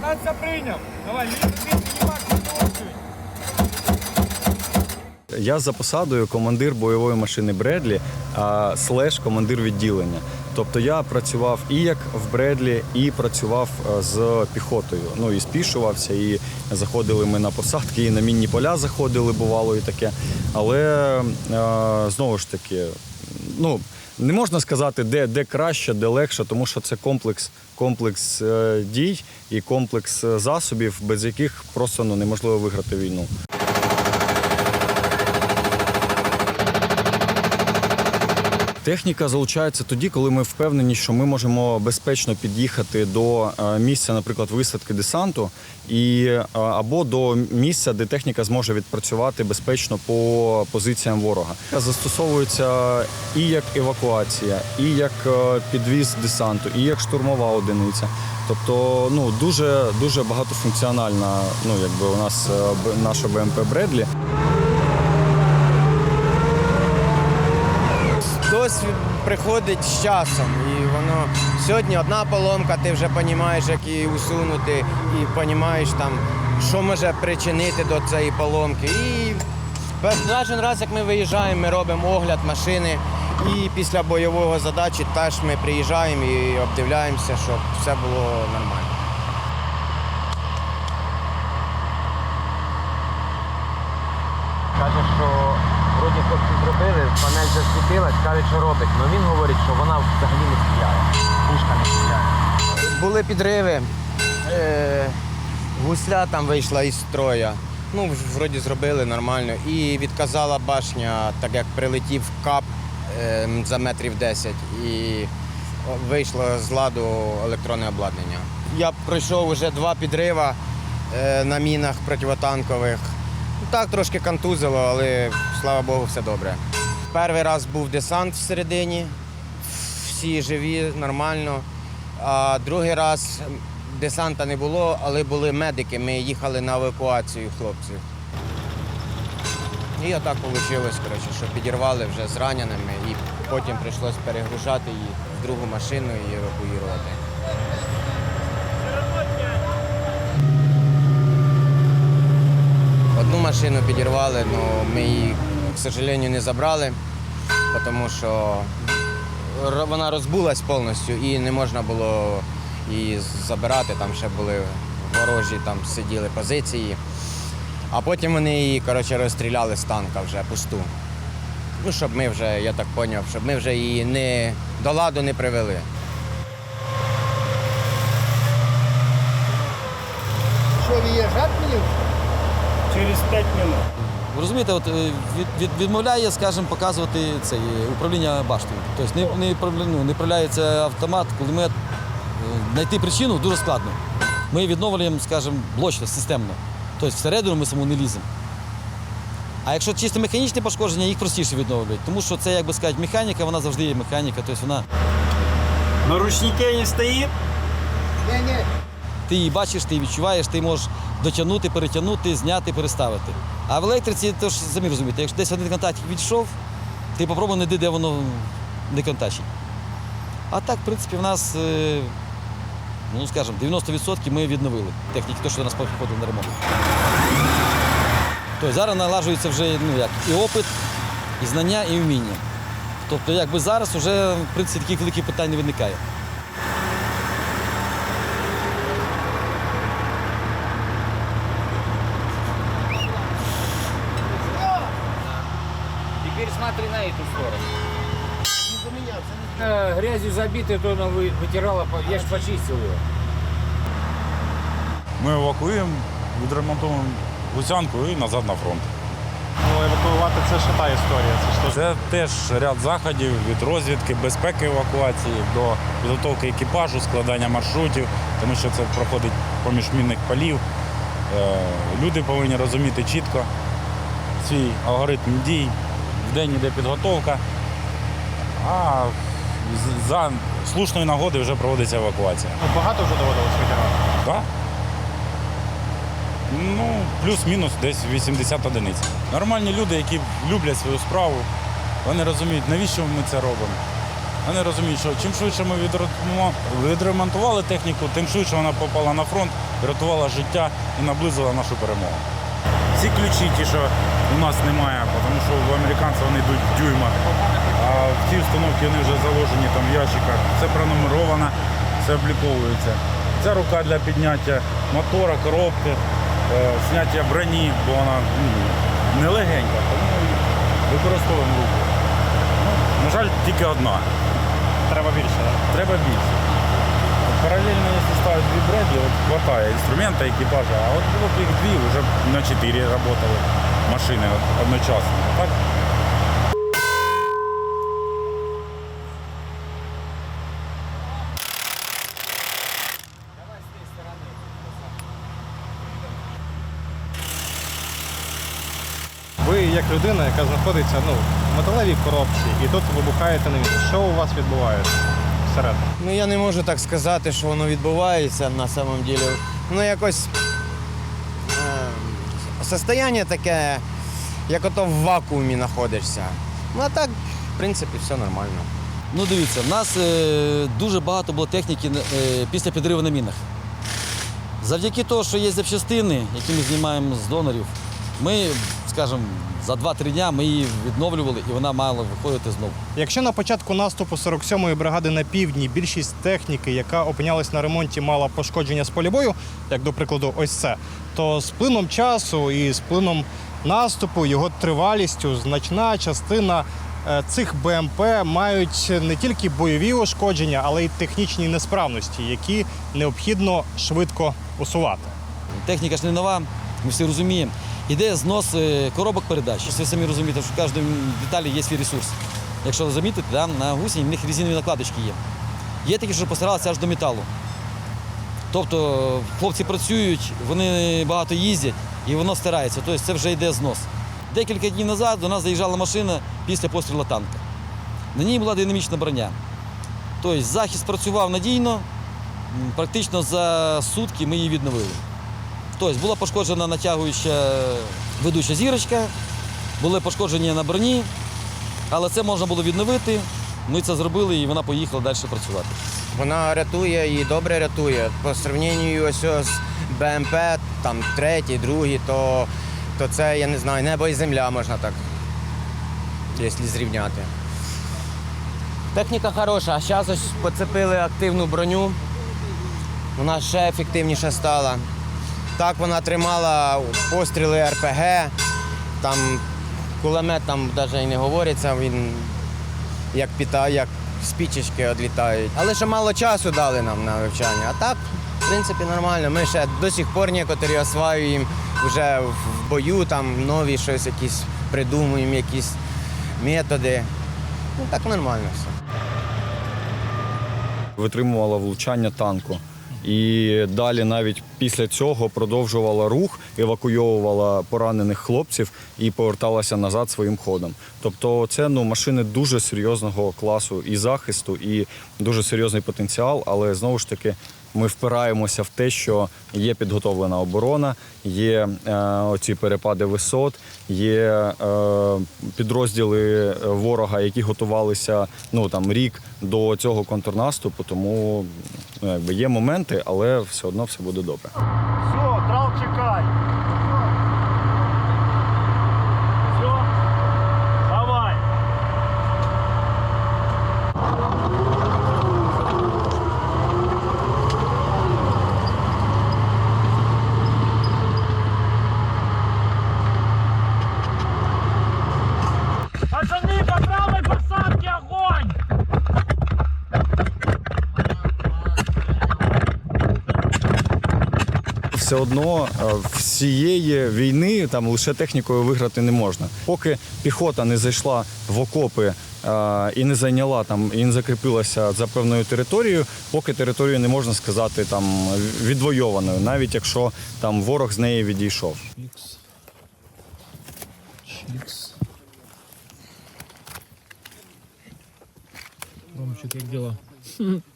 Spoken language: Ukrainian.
15 прийняв. Давай. Я за посадою командир бойової машини Бредлі, а слеш командир відділення. Тобто я працював і як в Бредлі, і працював е, з піхотою. Ну і спішувався, і заходили ми на посадки, і на мінні поля заходили, бувало і таке. Але е, знову ж таки, ну. Не можна сказати, де, де краще, де легше, тому що це комплекс, комплекс е, дій і комплекс е, засобів, без яких просто ну, неможливо виграти війну. Техніка залучається тоді, коли ми впевнені, що ми можемо безпечно під'їхати до е, місця, наприклад, висадки десанту, і е, або до місця, де техніка зможе відпрацювати безпечно по позиціям ворога. Застосовується і як евакуація, і як е, підвіз десанту, і як штурмова одиниця. Тобто, ну дуже дуже багатофункціональна. Ну якби у нас наша БМП Бредлі. Досвід приходить з часом, і воно сьогодні одна поломка, ти вже розумієш, як її усунути, і розумієш там, що може причинити до цієї поломки. І кожен раз, як ми виїжджаємо, ми робимо огляд машини, і після бойового задачі теж ми приїжджаємо і обдивляємося, щоб все було нормально. Каже, що вроді хлопці зробили, панель засвітилась, каже, що робить. Але він говорить, що вона взагалі не стріляє. Пушка не стріляє. Були підриви, е, гусля там вийшла із строя. Ну, вроді зробили нормально. І відказала башня, так як прилетів кап е, за метрів 10 і вийшло з ладу електронне обладнання. Я пройшов вже два підрива е, на мінах противотанкових. Ну, Так, трошки контузило, але слава Богу, все добре. Перший раз був десант всередині, всі живі, нормально. А другий раз десанта не було, але були медики. Ми їхали на евакуацію хлопців. І отак вийшло, коротше, що підірвали вже з раненими, і потім прийшлося перегружати їх в другу машину і евакуювати. Одну машину підірвали, але ми її, к сожалению, не забрали, тому що вона розбулась повністю і не можна було її забирати. Там ще були ворожі, там сиділи позиції. А потім вони її коротше, розстріляли з танка вже пусту. Ну, щоб ми вже, я так зрозумів, щоб ми вже її не до ладу не привели. Через 5 минут. Ви розумієте, от е, від, від, відмовляє, скажімо, показувати це е, управління баштою. Тобто не, не, ну, не вправляється автомат, кулемет. Е, Знайти причину дуже складно. Ми відновлюємо, скажімо, блочно, системно. Тобто всередину ми саму не ліземо. А якщо чисто механічне пошкодження, їх простіше відновлюють. Тому що це, як би сказати, механіка, вона завжди є механіка. Тобто вона, На ручнике не стоит? Ти її бачиш, ти її відчуваєш, ти можеш дотягнути, перетягнути, зняти, переставити. А в електриці, то ж самі розумієте, якщо десь один контактик відійшов, ти попробуй знайди, де воно не контачить. А так, в принципі, в нас, е, ну скажімо, 90% ми відновили техніки, то, що до нас приходили на ремонт. Тобто зараз налажується вже ну, як, і опит, і знання, і вміння. Тобто, якби зараз вже, в принципі, таких великих питань не виникає. смотри на эту сторону. Э, Грязью забитый, то она вы- вытирала, по- я же почистил ее. Ми евакуюємо, відремонтуємо Луцянку і назад на фронт. Ну, евакуювати це ще та історія. Це ж Це теж ряд заходів від розвідки, безпеки евакуації до підготовки екіпажу, складання маршрутів, тому що це проходить поміж мінних полів. Е, Люди повинні розуміти чітко свій алгоритм дій. День йде підготовка, а за слушної нагоди вже проводиться евакуація. ну, багато вже доводилось витягати. Так? Ну, плюс-мінус десь 80 одиниць. Нормальні люди, які люблять свою справу, вони розуміють, навіщо ми це робимо. Вони розуміють, що чим швидше ми відремонтували- техніку, тим швидше вона попала на фронт, врятувала життя і наблизила нашу перемогу. Ці ключі, ті, що у нас немає, тому що у американців вони йдуть в дюймах, а в ці установки вони вже заложені там в ящиках. Це пронумеровано, це обліковується. Це рука для підняття мотора, коробки, е, зняття броні, бо вона ну, не легенька, тому використовуємо руку. Ну, на жаль, тільки одна. Треба більше. так? Треба більше. Паралельно, якщо ставити дві бредлі, от хватає інструмента, екіпажа, а от було б їх дві, вже на чотири працювали машини одночасно. Так Ви як людина, яка знаходиться ну, в металевій коробці, і тут вибухаєте на міні. Що у вас відбувається всередині? Ну я не можу так сказати, що воно відбувається на самом ділі. Ну якось состояние таке, як ото в вакуумі знаходишся. Ну а так, в принципі, все нормально. Ну дивіться, в нас е, дуже багато було техніки е, після підриву на мінах. Завдяки тому, що є запчастини, які ми знімаємо з донорів, ми, скажімо, за 2-3 дня ми її відновлювали і вона мала виходити знову. Якщо на початку наступу 47-ї бригади на півдні більшість техніки, яка опинялась на ремонті, мала пошкодження з полі бою, як до прикладу, ось це, то з плином часу і з плином наступу, його тривалістю, значна частина е, цих БМП мають не тільки бойові ушкодження, але й технічні несправності, які необхідно швидко усувати. Техніка ж не нова, ми всі розуміємо. Іде знос е, коробок передач. Ви самі розумієте, що в кожній деталі є свій ресурс. Якщо замітите, да, на гусені в них резинові накладочки є. Є такі, що постаралися аж до металу. Тобто хлопці працюють, вони багато їздять і воно стирається. Тобто це вже йде знос. Декілька днів назад до нас заїжджала машина після пострілу танка. На ній була динамічна броня. Тобто захист працював надійно, практично за сутки ми її відновили. Тобто була пошкоджена натягуюча ведуча зірочка, були пошкодження на броні, але це можна було відновити. Ми це зробили і вона поїхала далі працювати. Вона рятує і добре рятує. По сравненню ось з БМП, там третій, другий, то, то це, я не знаю, небо і земля можна так, якщо зрівняти. Техніка хороша, а зараз ось поцепили активну броню. Вона ще ефективніша стала. Так вона тримала постріли РПГ, там кулемет там навіть і не говориться, він як піта, як спічечки відлітають. Але ще мало часу дали нам на вивчання. А так, в принципі, нормально. Ми ще до сих пор некоторі осваюємо вже в бою, там нові щось якісь придумуємо, якісь методи. Ну так нормально все. витримувала влучання танку. І далі навіть після цього продовжувала рух, евакуйовувала поранених хлопців і поверталася назад своїм ходом. Тобто, це ну машини дуже серйозного класу і захисту, і дуже серйозний потенціал. Але знову ж таки, ми впираємося в те, що є підготовлена оборона, є е, оці перепади висот, є е, підрозділи е, ворога, які готувалися ну там рік до цього контрнаступу. Тому ну, якби є моменти, але все одно все буде добре. Все, трав чекай. Все, давай. Пацаны, по правой посадке огонь! все одно е, всієї війни там лише технікою виграти не можна. Поки піхота не зайшла в окопи е, і не зайняла там і не закріпилася за певною територією, поки територію не можна сказати там відвойованою, навіть якщо там ворог з неї відійшов. Ромчик, как дела?